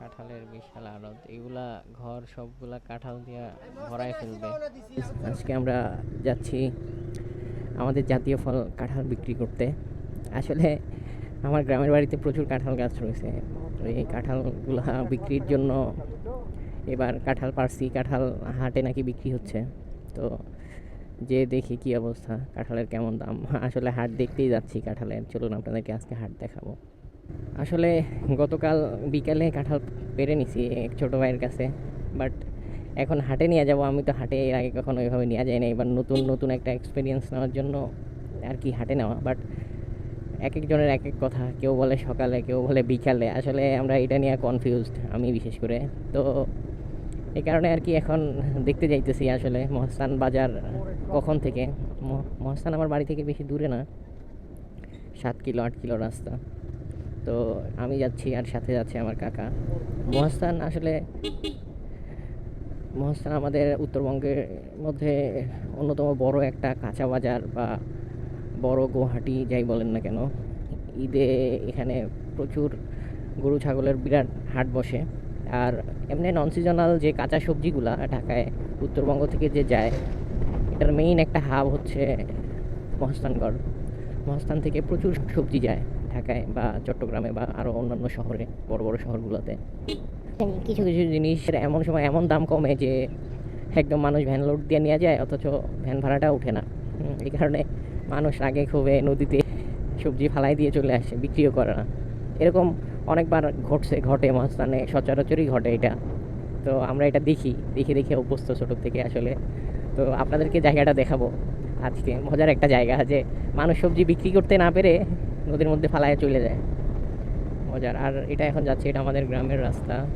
কাঁঠালের বিশাল আড়ত। এগুলা ঘর সবগুলা কাঁঠাল দিয়া ভরাই ফেলবে। আজকে আমরা যাচ্ছি আমাদের জাতীয় ফল কাঁঠাল বিক্রি করতে। আসলে আমার গ্রামের বাড়িতে প্রচুর কাঁঠাল গাছ রয়েছে। তো এই কাঁঠালগুলা বিক্রির জন্য এবার কাঁঠাল পারছি কাঁঠাল হাটে নাকি বিক্রি হচ্ছে। তো যে দেখি কি অবস্থা কাঁঠালের কেমন দাম। আসলে হাট দেখতেই যাচ্ছি কাঁঠালের। চলুন আপনাদেরকে আজকে হাট দেখাবো। আসলে গতকাল বিকালে কাঁঠাল পেরে নিছি এক ছোটো ভাইয়ের কাছে বাট এখন হাটে নিয়ে যাব। আমি তো হাটে এর আগে কখনো ওইভাবে নেওয়া যায় না এবার নতুন নতুন একটা এক্সপিরিয়েন্স নেওয়ার জন্য আর কি হাটে নেওয়া। বাট এক একজনের এক এক কথা, কেউ বলে সকালে, কেউ বলে বিকালে। আসলে আমরা এটা নিয়ে কনফিউজড আমি বিশেষ করে। তো এই কারণে আর কি এখন দেখতে যাইতেছি আসলে মহস্তান বাজার কখন থেকে। মহ- মহস্তান আমার বাড়ি থেকে বেশি দূরে না, সাত কিলো, আট কিলো রাস্তা। তো আমি যাচ্ছি আর সাথে যাচ্ছে আমার কাকা। মহাস্থান আসলে মহাস্থান আমাদের উত্তরবঙ্গের মধ্যে অন্যতম বড় একটা কাঁচা বাজার বা বড় গুয়াহাটি যাই বলেন না কেন। ঈদে এখানে প্রচুর গরু ছাগলের বিরাট হাট বসে। আর এমনি নন সিজনাল যে কাঁচা সবজিগুলা ঢাকায়, উত্তরবঙ্গ থেকে যে যায়, এটার মেইন একটা হাব হচ্ছে মহাস্থানগড়। মহাস্থান থেকে প্রচুর সবজি যায়। ঢাকায় বা চট্টগ্রামে বা আরও অন্যান্য শহরে বড় বড় শহরগুলোতে। কিছু কিছু জিনিসের এমন সময় এমন দাম কমে যে একদম মানুষ ভ্যান লোড দিয়ে নিয়ে যায় অথচ ভ্যান ভাড়াটা ওঠে না। এই কারণে মানুষ আগে খুবই নদীতে সবজি ফালাই দিয়ে চলে আসে বিক্রিও করে না। এরকম অনেকবার ঘটছে ঘটে মাঝখানে সচরাচরই ঘটে এটা। তো আমরা এটা দেখি দেখে দেখে অভ্যস্ত ছোটো থেকে আসলে। তো আপনাদেরকে জায়গাটা দেখাবো। আজকে মজার একটা জায়গা যে মানুষ সবজি বিক্রি করতে না পেরে নদীর মধ্যে ফালায় চলে যায়। মজার। আর এটা এখন যাচ্ছে, এটা আমাদের গ্রামের রাস্তা।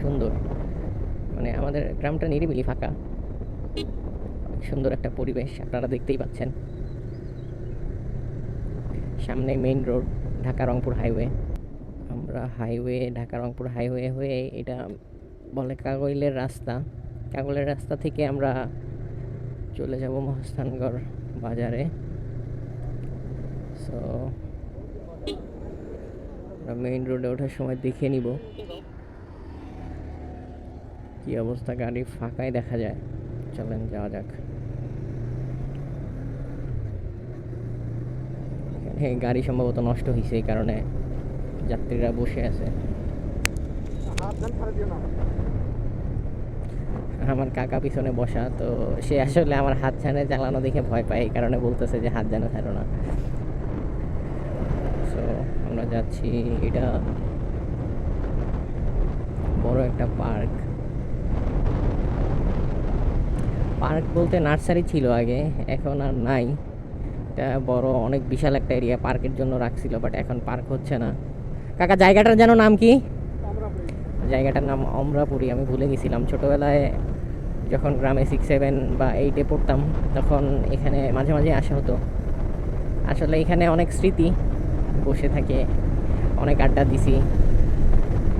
সুন্দর। মানে আমাদের গ্রামটা নিরিবিলি ফাঁকা। সুন্দর একটা পরিবেশ, আপনারা দেখতেই পাচ্ছেন। সামনে main road Dhaka Rangpur highway আমরা হাইওয়ে ঢাকা রংপুর হাইওয়ে হয়ে এটা বলে কাগলের রাস্তা। কাগলের রাস্তা থেকে আমরা চলে যাব মহাস্থানগড় বাজারে। সো আমরা মেইন রোডে ওঠার সময় দেখে নিব। কি অবস্থা? গাড়ি ফাঁকাই দেখা যায়। চলেন, যাওয়া যাক। এখানে গাড়ি সম্ভবত নষ্ট হয়েছে এই কারণে যাত্রীরা বসে আছে। আমার কাকা পিছনে বসা, তো সে আসলে আমার হাত ছানে চালানো দেখে ভয় পায়, এই কারণে বলতেছে যে হাত যেন ছাড়ো না। সো আমরা যাচ্ছি এটা বড় একটা পার্ক। পার্ক বলতে নার্সারি ছিল আগে এখন আর নাই। এটা বড় অনেক বিশাল একটা এরিয়া পার্কের জন্য রাখছিল বাট এখন পার্ক হচ্ছে না। কাকা জায়গাটার যেন নাম কি? জায়গাটার নাম অমরাপুরি আমি ভুলে গেছিলাম। ছোটোবেলায় যখন গ্রামে সিক্স সেভেন বা এইটে পড়তাম তখন এখানে মাঝে মাঝে আসা হতো। আসলে এখানে অনেক স্মৃতি। বসে থাকে। অনেক আড্ডা দিছি।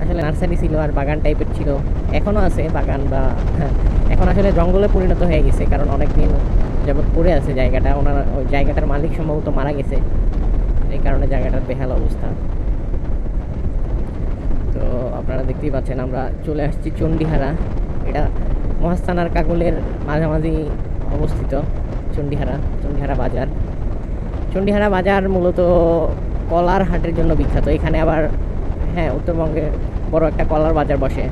আসলে নার্সারি ছিল আর বাগান টাইপের ছিল। এখনও আছে বাগান বা, এখন আসলে জঙ্গলে পরিণত হয়ে গেছে কারণ অনেক দিন পড়ে আছে জায়গাটা। ওনার ওই জায়গাটার মালিক সম্ভবত মারা গেছে। এই কারণে জায়গাটার বেহাল অবস্থা। তো আপনারা দেখতেই পাচ্ছেন, আমরা চলে আসছি চণ্ডীহারা। এটা মহাস্থানার কাগলের মাঝামাঝি অবস্থিত চণ্ডীহারা চণ্ডীহারা বাজার। চণ্ডীহারা বাজার মূলত কলার হাটের জন্য বিখ্যাত। এখানে আবার হ্যাঁ উত্তরবঙ্গে বড় একটা কলার বাজার বসে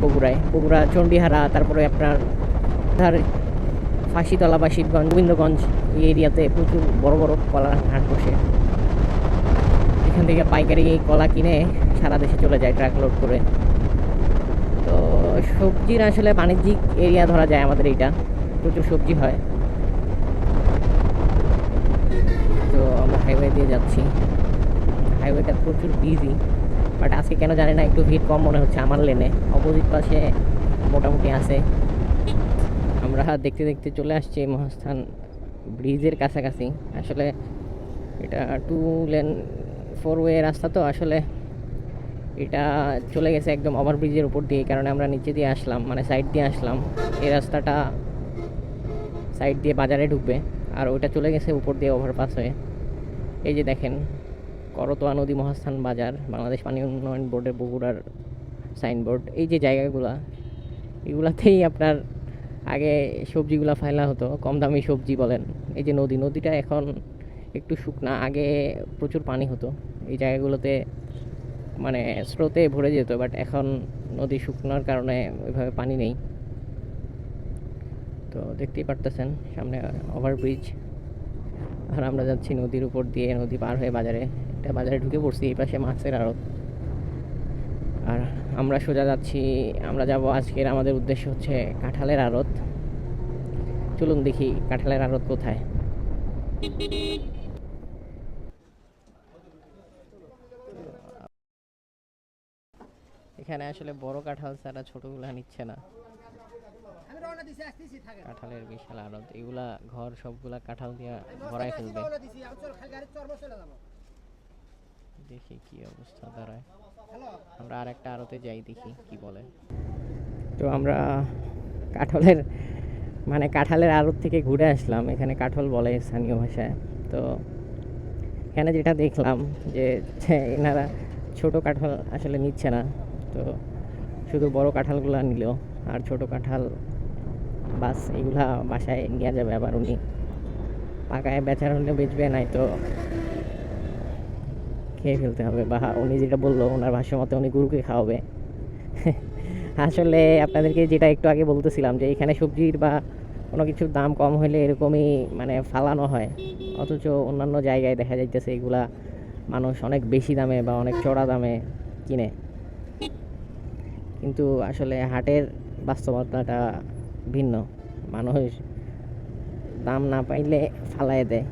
বগুড়ায়। বগুড়া, চণ্ডীহারা, তারপরে আপনার ধর ফাঁসিতলা বা শিবগঞ্জ গোবিন্দগঞ্জ এই এরিয়াতে প্রচুর বড় বড় কলার হাট বসে। এখান থেকে পাইকারি কলা কিনে সারা দেশে চলে যায় ট্রাক লোড করে। তো সবজির আসলে বাণিজ্যিক এরিয়া ধরা যায় আমাদের এইটা। প্রচুর সবজি হয় তো আমরা হাইওয়ে দিয়ে যাচ্ছি। হাইওয়েটা প্রচুর বিজি বাট আজকে কেন জানি না, একটু ভিড় কম মনে হচ্ছে আমার লেনে অপোজিট পাশে মোটামুটি আছে। আমরা দেখতে দেখতে চলে আসছি মহাস্থান ব্রিজের কাছাকাছি। আসলে এটা টু লেন ফোর ওয়ে রাস্তা তো, আসলে এটা চলে গেছে একদম ওভারব্রিজের উপর দিয়ে কারণে আমরা নিচে দিয়ে আসলাম মানে সাইড দিয়ে আসলাম। এই রাস্তাটা সাইড দিয়ে বাজারে ঢুকবে, আর ওইটা চলে গেছে উপর দিয়ে ওভারপাস হয়ে। এই যে দেখেন, করতোয়া নদী মহাস্থান বাজার, বাংলাদেশ পানি উন্নয়ন বোর্ডের বগুড়ার সাইনবোর্ড, এই যে জায়গাগুলা, এগুলাতেই আপনার আগে সবজিগুলা ফেলা হতো, কম দামি সবজি বলেন। এই যে নদী, নদীটা এখন একটু শুকনা, আগে প্রচুর পানি হতো। এই জায়গাগুলোতে মানে স্রোতে ভরে যেত, বাট এখন নদী শুকনোর কারণে ওইভাবে পানি নেই। তো দেখতেই পারতেছেন, সামনে ওভারব্রিজ। আর আমরা যাচ্ছি নদীর উপর দিয়ে, নদী পার হয়ে বাজারে। একটা বাজারে ঢুকে পড়ছি, এই পাশে মাছের আড়ত। আর আমরা সোজা যাচ্ছি, আমরা যাব আজকের আমাদের উদ্দেশ্য হচ্ছে কাঁঠালের আড়ত। চলুন দেখি কাঁঠালের আড়ত কোথায়। এখানে আসলে বড় কাঁঠাল ছাড়া ছোটগুলা নিচ্ছে না আমি রওনা দিছি আসতেছি থাকে কাঁঠালের বিশাল আড়ত এগুলা ঘর সবগুলা কাঁঠাল দিয়ে ভরাই ফেলবে। দেখি কি অবস্থা দাঁড়ায়। আমরা আর একটা আড়তে যাই দেখি কি বলে। তো আমরা কাঠলের মানে কাঁঠালের আড়ত থেকে ঘুরে আসলাম। এখানে কাঠল বলে স্থানীয় ভাষায়। তো এখানে যেটা দেখলাম যে যে এনারা ছোট কাঁঠাল আসলে নিচ্ছে না। তো শুধু বড় কাঁঠালগুলো নিল আর ছোট কাঁঠাল বাস, এগুলা বাসায় নিয়ে যাবে আবার উনি। পাকায় বেচার হলে বেচবে নাই তো খেয়ে ফেলতে হবে। বা উনি যেটা বলল ওনার ভাষ্য মতে উনি গরুকে খাওয়াবে। আসলে আপনাদেরকে যেটা একটু আগে বলতেছিলাম যে, এখানে সবজির বা কোনো কিছুর দাম কম হলে এরকমই মানে ফালানো হয়। অথচ অন্যান্য জায়গায় দেখা যাইতেছে এগুলা মানুষ অনেক বেশি দামে বা অনেক চড়া দামে কিনে। কিন্তু আসলে হাটের বাস্তবতাটা ভিন্ন। মানুষ দাম না পাইলে ফালাই দেয়।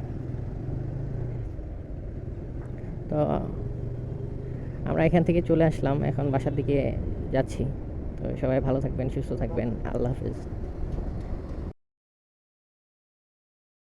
তো আমরা এখান থেকে চলে আসলাম। এখন বাসার দিকে যাচ্ছি। তো সবাই ভালো থাকবেন, সুস্থ থাকবেন। আল্লাহ হাফিজ।